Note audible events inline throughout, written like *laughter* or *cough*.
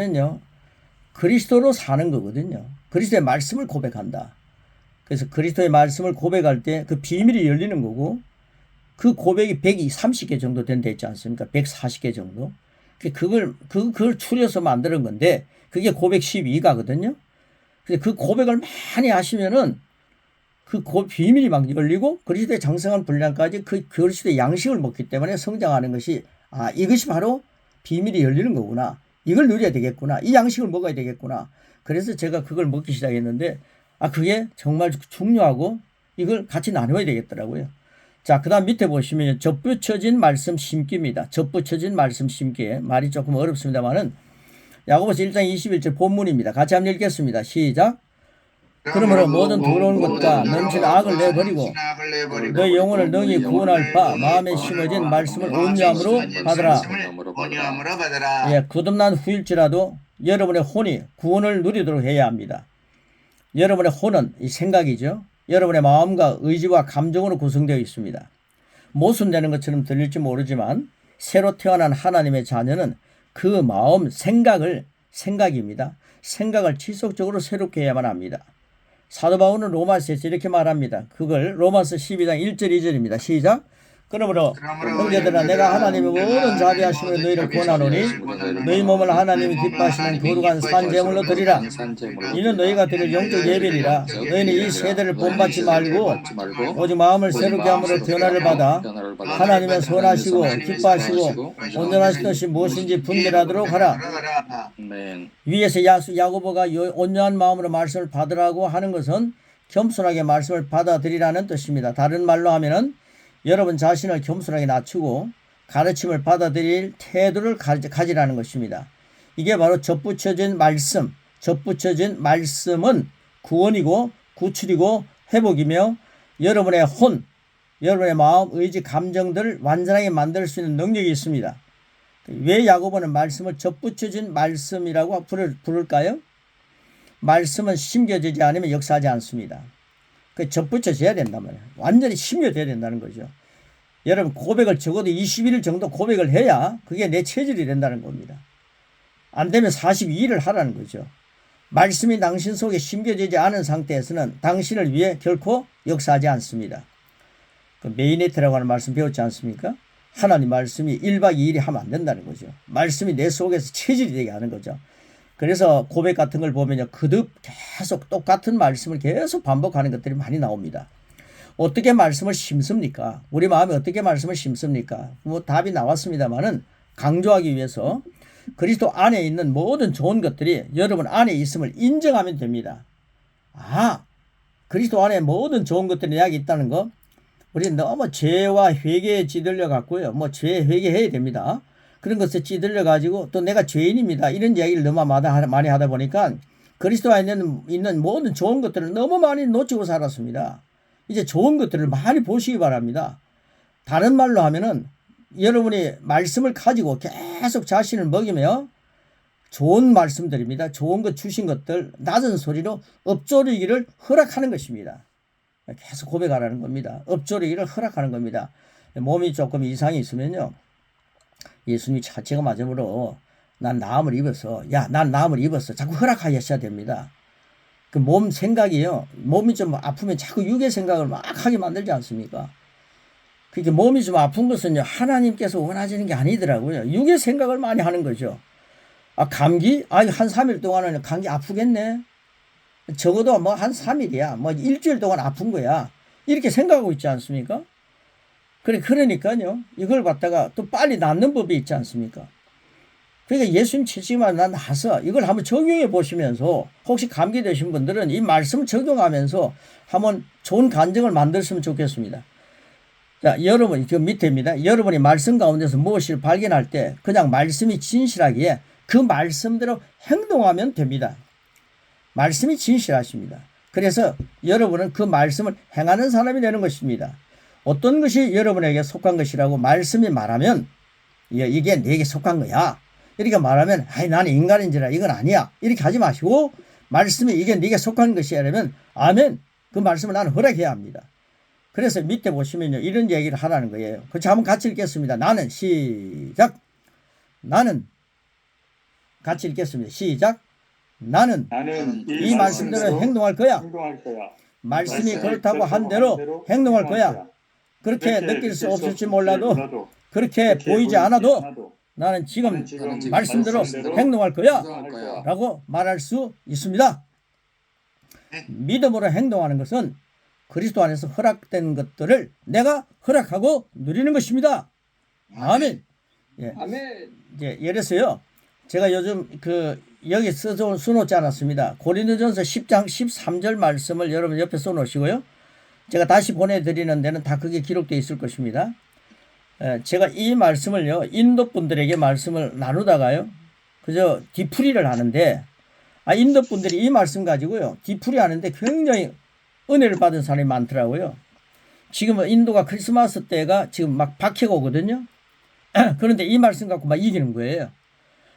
그러면요. 그리스도로 사는 거거든요. 그리스도의 말씀을 고백한다. 그래서 그리스도의 말씀을 고백할 때 그 비밀이 열리는 거고 그 고백이 130개 정도 된다 했지 않습니까? 140개 정도. 그- 그걸 그 그걸 추려서 만드는 건데 그게 고백 12가거든요. 그래서 그 고백을 많이 하시면은 그 고- 비밀이 막 열리고 그리스도의 장성한 분량까지 그 그리스도의 양식을 먹기 때문에 성장하는 것이 아 이것이 바로 비밀이 열리는 거구나. 이걸 누려야 되겠구나. 이 양식을 먹어야 되겠구나. 그래서 제가 그걸 먹기 시작했는데 아 그게 정말 중요하고 이걸 같이 나눠야 되겠더라고요. 자, 그 다음 밑에 보시면 접붙여진 말씀 심기입니다. 접붙여진 말씀 심기. 말이 조금 어렵습니다만은 야고보서 1장 21절 본문입니다. 같이 한번 읽겠습니다. 시작. 그러므로 모든 더러운 것과 넘치는 악을 내버리고 너희 영혼을 능히 구원할 바 마음에 심어진 말씀을. 온유함으로 받으라. 예, 거듭난 후일지라도 여러분의 혼이 구원을 누리도록 해야 합니다. 여러분의 혼은 이 생각이죠. 여러분의 마음과 의지와 감정으로 구성되어 있습니다. 모순되는 것처럼 들릴지 모르지만 새로 태어난 하나님의 자녀는 그 마음, 생각을 생각입니다. 생각을 지속적으로 새롭게 해야만 합니다. 사도 바울은 로마서에서 이렇게 말합니다. 그걸 로마서 12장 1절 2절입니다. 시작. 그러므로 형제들아 내가 하나님의 모든 자비하심으로 너희를 권하노니 너희 몸을 하나님이 기뻐하시는 거룩한 산제물로 드리라. 이는 너희가 드릴 영적 예배니라. 너희는 이 세대를 본받지 말고 오직 마음을 새롭게 함으로 변화를 받아 하나님의 선하시고 기뻐하시고 온전하시듯이 무엇인지 분별하도록 하라. 위에서 야수 야고보가 요- 온유한 마음으로 말씀을 받으라고 하는 것은 겸손하게 말씀을 받아들이라는 뜻입니다. 다른 말로 하면은 여러분 자신을 겸손하게 낮추고 가르침을 받아들일 태도를 가지- 가지라는 것입니다. 이게 바로 접붙여진 말씀, 접붙여진 말씀은 구원이고 구출이고 회복이며 여러분의 혼, 여러분의 마음, 의지, 감정들을 완전하게 만들 수 있는 능력이 있습니다. 왜 야고보는 말씀을 접붙여진 말씀이라고 부를, 부를까요? 말씀은 심겨지지 않으면 역사하지 않습니다. 그 접붙여져야 된단 말이에요. 완전히 심겨져야 된다는 거죠. 여러분 고백을 적어도 21일 정도 고백을 해야 그게 내 체질이 된다는 겁니다. 안 되면 42일을 하라는 거죠. 말씀이 당신 속에 심겨지지 않은 상태에서는 당신을 위해 결코 역사하지 않습니다. 그 메이네트라고 하는 말씀 배웠지 않습니까? 하나님 말씀이 1박 2일이 하면 안 된다는 거죠. 말씀이 내 속에서 체질이 되게 하는 거죠. 그래서 고백 같은 걸 보면요. 그득 계속 똑같은 말씀을 계속 반복하는 것들이 많이 나옵니다. 어떻게 말씀을 심습니까? 우리 마음에 어떻게 말씀을 심습니까? 뭐 답이 나왔습니다만은 강조하기 위해서 그리스도 안에 있는 모든 좋은 것들이 여러분 안에 있음을 인정하면 됩니다. 아, 그리스도 안에 모든 좋은 것들이 내 안에 있다는 거 우리 너무 죄와 회개에 찌들려 갖고요. 뭐 죄 회개해야 됩니다. 그런 것에 찌들려 가지고 또 내가 죄인입니다. 이런 이야기를 너무 많이 하다 보니까 그리스도 안에 있는, 모든 좋은 것들을 너무 많이 놓치고 살았습니다. 이제 좋은 것들을 많이 보시기 바랍니다. 다른 말로 하면은 여러분이 말씀을 가지고 계속 자신을 먹이며 좋은 말씀들입니다. 좋은 것 주신 것들 낮은 소리로 엎조리기를 허락하는 것입니다. 계속 고백하라는 겁니다. 엎조리기를 허락하는 겁니다. 몸이 조금 이상이 있으면요. 예수님이 자체가 맞으므로 난 나음을 입어서 야난 나음을 입었어 자꾸 허락하셔야 됩니다. 그 몸 생각이요 몸이 좀 아프면 자꾸 육의 생각을 막 하게 만들지 않습니까? 그게 몸이 좀 아픈 것은요 하나님께서 원하시는 게 아니더라고요 육의 생각을 많이 하는 거죠. 아 감기 아 한 3일 동안은 감기 아프겠네. 적어도 뭐 한 3일이야 뭐 일주일 동안 아픈 거야 이렇게 생각하고 있지 않습니까? 그래 그러니까요 이걸 갖다가 또 빨리 낫는 법이 있지 않습니까? 그러니까 예수님 치지만 난 나서 이걸 한번 적용해 보시면서 혹시 감기 되신 분들은 이 말씀을 적용하면서 한번 좋은 간증을 만들었으면 좋겠습니다. 자, 여러분, 저 밑에입니다. 여러분이 말씀 가운데서 무엇을 발견할 때 그냥 말씀이 진실하기에 그 말씀대로 행동하면 됩니다. 말씀이 진실하십니다. 그래서 여러분은 그 말씀을 행하는 사람이 되는 것입니다. 어떤 것이 여러분에게 속한 것이라고 말씀이 말하면 예, 이게 내게 속한 거야. 이렇게 말하면 아이 나는 인간인지라 이건 아니야. 이렇게 하지 마시고 말씀이 이게 네게 속한 것이라면 아멘. 그 말씀을 나는 허락해야 합니다. 그래서 밑에 보시면요. 이런 얘기를 하라는 거예요. 그렇죠. 한번 같이 읽겠습니다. 나는 시작. 나는 같이 읽겠습니다. 시작. 나는 나는 이 말씀대로 행동할 거야. 행동할 거야. 말씀이 말씀이 그렇다고 한 대로 행동할 거야. 그렇게 느낄 수 없을지 몰라도 그렇게 보이지 않아도 나는 지금 지금 말씀대로 말씀대로 행동할 거야. 라고 말할 수 있습니다. 믿음으로 행동하는 것은 그리스도 안에서 허락된 것들을 내가 허락하고 누리는 것입니다. 아멘. 예. 아멘. 이제 예를 들어서요. 제가 요즘 그 여기 써서 써놓지 않았습니다. 고린도전서 10장 13절 말씀을 여러분 옆에 써놓으시고요. 제가 다시 보내드리는 데는 다 그게 기록되어 있을 것입니다. 에, 제가 이 말씀을요 인도 분들에게 말씀을 나누다가요 그저 뒤풀이를 하는데 아 인도 분들이 이 말씀 가지고요 뒤풀이 하는데 굉장히 은혜를 받은 사람이 많더라고요. 지금 인도가 크리스마스 때가 지금 막 박해가 오거든요. *clears throat* 그런데 이 말씀 갖고 막 이기는 거예요.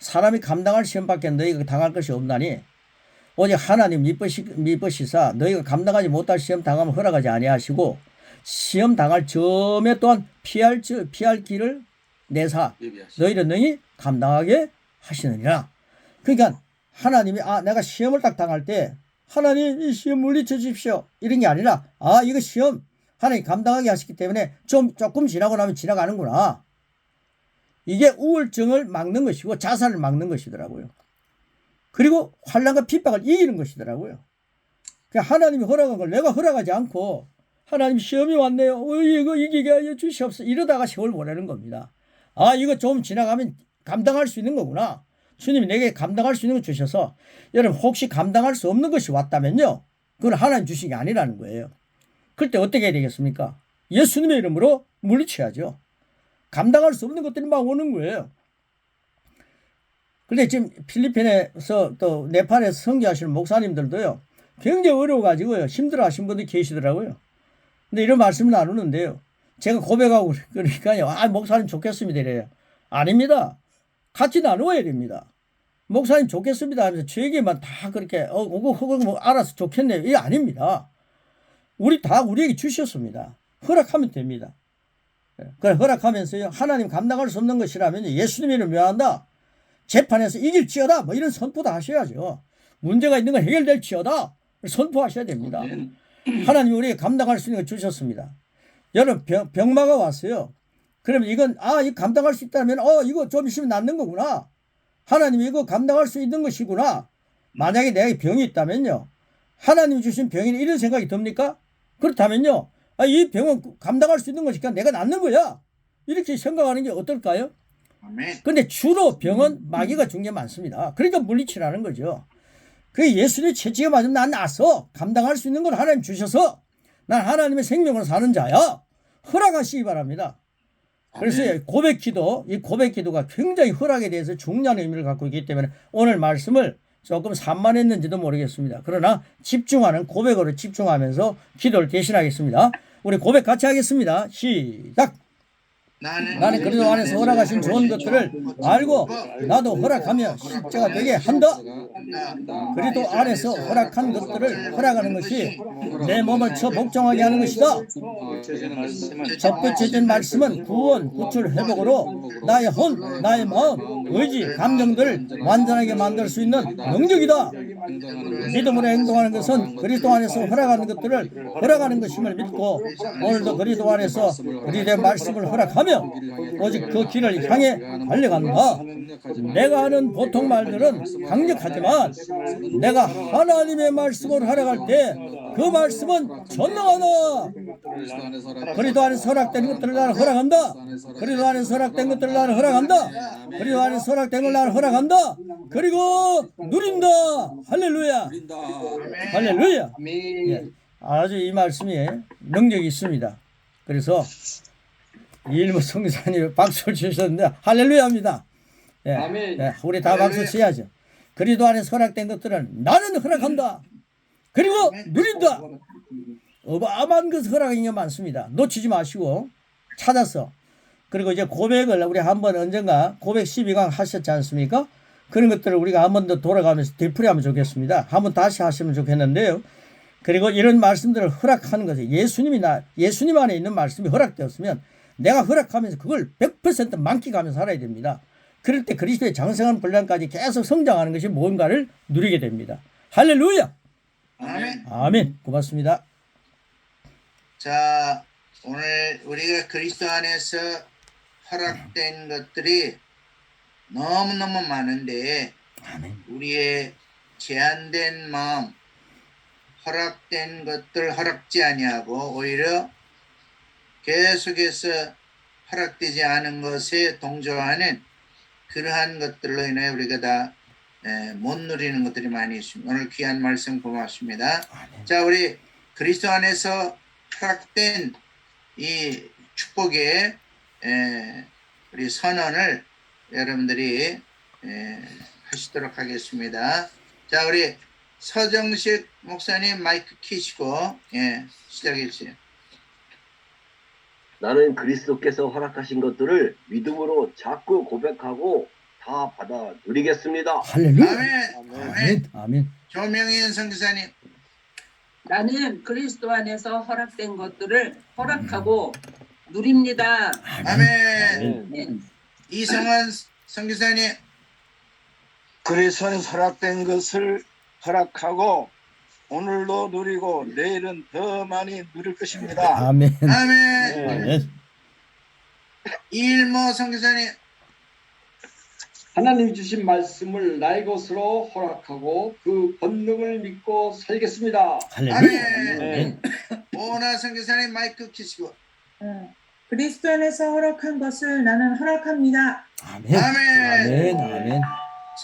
사람이 감당할 시험밖에 너희가 당할 것이 없나니 오직 하나님 미쁘시, 미쁘시사 너희가 감당하지 못할 시험 당하면 허락하지 아니하시고 시험 당할 점에 또한 피할 저- 피할 길을 내사 너희를 능히 감당하게 하시느니라. 그러니까 하나님이 아 내가 시험을 딱 당할 때 하나님 이 시험 물리쳐 주십시오 이런 게 아니라 아 이거 시험 하나님 감당하게 하시기 때문에 좀 조금 지나고 나면 지나가는구나. 이게 우울증을 막는 것이고 자살을 막는 것이더라고요. 그리고 환란과 핍박을 이기는 것이더라고요. 그러니까 하나님이 허락한 걸 내가 허락하지 않고 하나님 시험이 왔네요. 어, 이거 이기게 하여 주시옵소서. 이러다가 세월 보내는 겁니다. 아 이거 좀 지나가면 감당할 수 있는 거구나. 주님이 내게 감당할 수 있는 거 주셔서 여러분 혹시 감당할 수 없는 것이 왔다면요. 그건 하나님 주신 게 아니라는 거예요. 그때 어떻게 해야 되겠습니까? 예수님의 이름으로 물리쳐야죠. 감당할 수 없는 것들이 막 오는 거예요. 근데 지금 필리핀에서 또 네팔에서 선교하시는 목사님들도요. 굉장히 어려워가지고요. 힘들어 하신 분들이 계시더라고요. 근데 이런 말씀을 나누는데요. 제가 고백하고 *laughs* 그러니까요. 아, 목사님 좋겠습니다. 이래요. 아닙니다. 같이 나누어야 됩니다. 목사님 좋겠습니다. 하면서 저에게만 다 그렇게, 어, 그거, 그거 뭐 알아서 좋겠네요. 이게 아닙니다. 우리 다 우리에게 주셨습니다. 허락하면 됩니다. 예, 그걸 허락하면서요. 하나님 감당할 수 없는 것이라면 예수님 이름 묘한다. 재판에서 이길지어다. 뭐 이런 선포도 하셔야죠. 문제가 있는 건 해결될지어다. 선포하셔야 됩니다. 하나님이 우리에게 감당할 수 있는 걸 주셨습니다. 여러분 병, 병마가 왔어요. 그러면 이건 아 이거 감당할 수 있다면 어 이거 좀 있으면 낫는 거구나. 하나님이 이거 감당할 수 있는 것이구나. 만약에 내가 병이 있다면요. 하나님 주신 병에는 이런 생각이 듭니까? 그렇다면요. 아, 이 병은 감당할 수 있는 것이니까 내가 낫는 거야. 이렇게 생각하는 게 어떨까요? 근데 주로 병은 마귀가 준게 많습니다. 그러니까 물리치라는 거죠. 그 예수님 채찍에 맞으면 난 낫어. 감당할 수 있는 걸 하나님 주셔서 난 하나님의 생명으로 사는 자야. 허락하시기 바랍니다. 그래서. 고백 기도, 이 고백 기도가 굉장히 허락에 대해서 중요한 의미를 갖고 있기 때문에 오늘 말씀을 조금 산만했는지도 모르겠습니다. 그러나 집중하는 고백으로 집중하면서 기도를 대신하겠습니다. 우리 고백 같이 하겠습니다. 시작! 나는, 그리스도 안에서 허락하신 좋은 것들을 알고 나도 허락하며 실제가 되게 한다. 그리스도 안에서 허락한 것들을 허락하는 것이 내 몸을 쳐 복종하게 하는 것이다. 첫 번째된 말씀은 구원, 구출, 회복으로 나의 혼, 나의 마음, 의지, 감정들을 완전하게 만들 수 있는 능력이다. 믿음으로 행동하는 것은 그리스도 안에서 허락하는 것들을 허락하는 것임을 믿고 오늘도 그리스도 안에서 우리의 말씀을 허락하며 오직 그 길을 향해 달려간다. 내가 하는 보통 말들은 강력하지만 내가 하나님의 말씀을 허락할 때그 말씀은 전능하다. 그리스도 안에서 허락된 것들을 나는 허락한다. 그리스도 안에서 허락된 것들을 나는 허락한다. 그리스도 안에서 허락된 걸 나는 허락한다. 그리고 누린다. 할렐루야. 할렐루야. 예. 아주 이 말씀이 능력이 있습니다. 그래서 이 일무 성사님 박수를 주셨는데 할렐루야입니다. 예. 아멘. 예, 우리 다 박수 쳐야죠. 그리도 안에 허락된 것들은 나는 허락한다. 그리고 누린다. 어마어마한 그 허락이 게 많습니다. 놓치지 마시고 찾아서 그리고 이제 고백을 우리 한번 언젠가 고백 12강 하셨지 않습니까? 그런 것들을 우리가 한 번 더 돌아가면서 되풀이하면 좋겠습니다. 한 번 다시 하시면 좋겠는데요. 그리고 이런 말씀들을 허락하는 것이 예수님이 나 예수님 안에 있는 말씀이 허락되었으면 내가 허락하면서 그걸 100% 만끽하면서 살아야 됩니다. 그럴 때 그리스도의 장성한 분량까지 계속 성장하는 것이 뭔가를 누리게 됩니다. 할렐루야! 아멘. 아멘. 고맙습니다. 자, 오늘 우리가 그리스도 안에서 허락된 것들이 너무너무 많은데 아멘. 우리의 제한된 마음, 허락된 것들 허락지 아니하고 오히려 계속해서 허락되지 않은 것에 동조하는 그러한 것들로 인해 우리가 다 못 누리는 것들이 많이 있습니다. 오늘 귀한 말씀 고맙습니다. 아멘. 자, 우리 그리스도 안에서 허락된 이 축복의 에, 우리 선언을 여러분들이 에, 하시도록 하겠습니다. 자, 우리 서정식 목사님 마이크 키시고 예, 시작해 주세요. 나는 그리스도께서 허락하신 것들을 믿음으로 자꾸 고백하고 다 받아 누리겠습니다. 할렐루야! 아멘. 아멘. 아멘. 아멘. 조명현 선교사님. 나는 그리스도 안에서 허락된 것들을 허락하고 누립니다. 아멘. 네. 이성환 선교사님. 그리스도 안에서 허락된 것을 허락하고 오늘도 누리고 내일은 더 많이 누릴 것입니다. 아멘. 아멘. 아멘. 이일모 선교사님. 하나님 주신 말씀을 나의 것으로 허락하고 그 본능을 믿고 살겠습니다. 아멘. 아멘. 오나 선교사님 마이크 키시고. 어, 그리스도 안에서 허락한 것을 나는 허락합니다. 아멘. 아멘. 아멘. 아멘.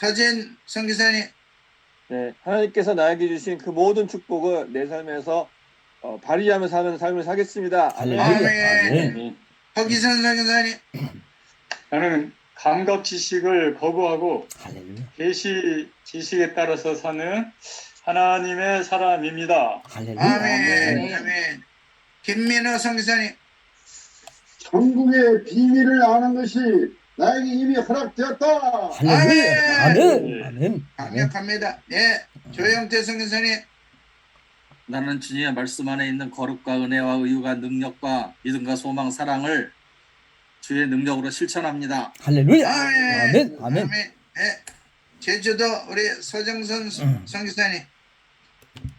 서진 선교사님. 네, 하나님께서 나에게 주신 그 모든 축복을 내 삶에서 어, 발휘하며 사는 삶을 살겠습니다. 아멘. 아멘. 아멘. 허기선 선교사님. 나는 감각 지식을 거부하고 할렐루야! 계시 지식에 따라서 사는 하나님의 사람입니다. 할렐루야! 아멘. 아멘. 아멘. 김민호 선교사님. 천국의 비밀을 아는 것이 나에게 이미 허락되었다. 아멘. 아멘. 아멘. 강력합니다. 예. 조영태 선교사님. 나는 주님의 말씀 안에 있는 거룩과 은혜와 의유가 능력과 믿음과 소망 사랑을 주의 능력으로 실천합니다. 할렐루야! 아멘. 아멘. 아멘. 예. 제주도 우리 서정선 선- 음. 선교사님.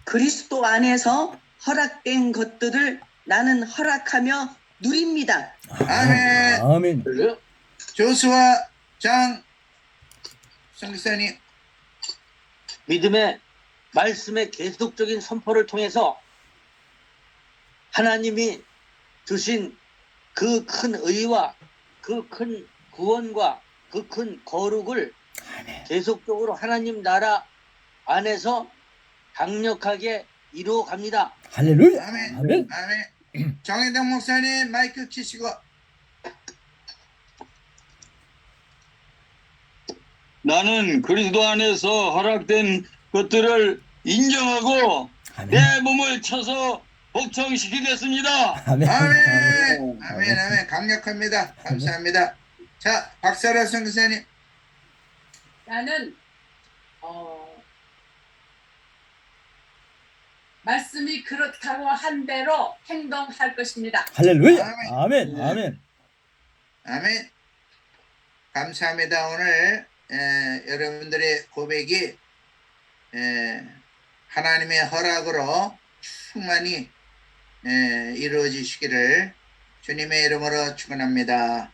그리스도 안에서 허락된 것들을 나는 허락하며 누립니다. 아멘. 아멘. 조수아 장 선교사님. 믿음의 말씀의 계속적인 선포를 통해서 하나님이 주신 그 큰 의와 그 큰 구원과 그 큰 거룩을 계속적으로 하나님 나라 안에서 강력하게 이루어 갑니다. 할렐루야! 아멘. 아멘. 아멘. 정혜동 목사님 마이크 키시고. 나는 그리스도 안에서 허락된 것들을 인정하고 아멘. 내 몸을 쳐서 복종시키겠습니다. 아멘. 아멘. 아멘. 아멘. 강력합니다. 감사합니다. 자, 박사라 선교사님. 나는 어, 말씀이 그렇다고 한 대로 행동할 것입니다. 할렐루야! 아멘. 아멘. 아멘. 아멘. 감사합니다. 오늘 에, 여러분들의 고백이 에, 하나님의 허락으로 충만히 에, 이루어지시기를 주님의 이름으로 축원합니다.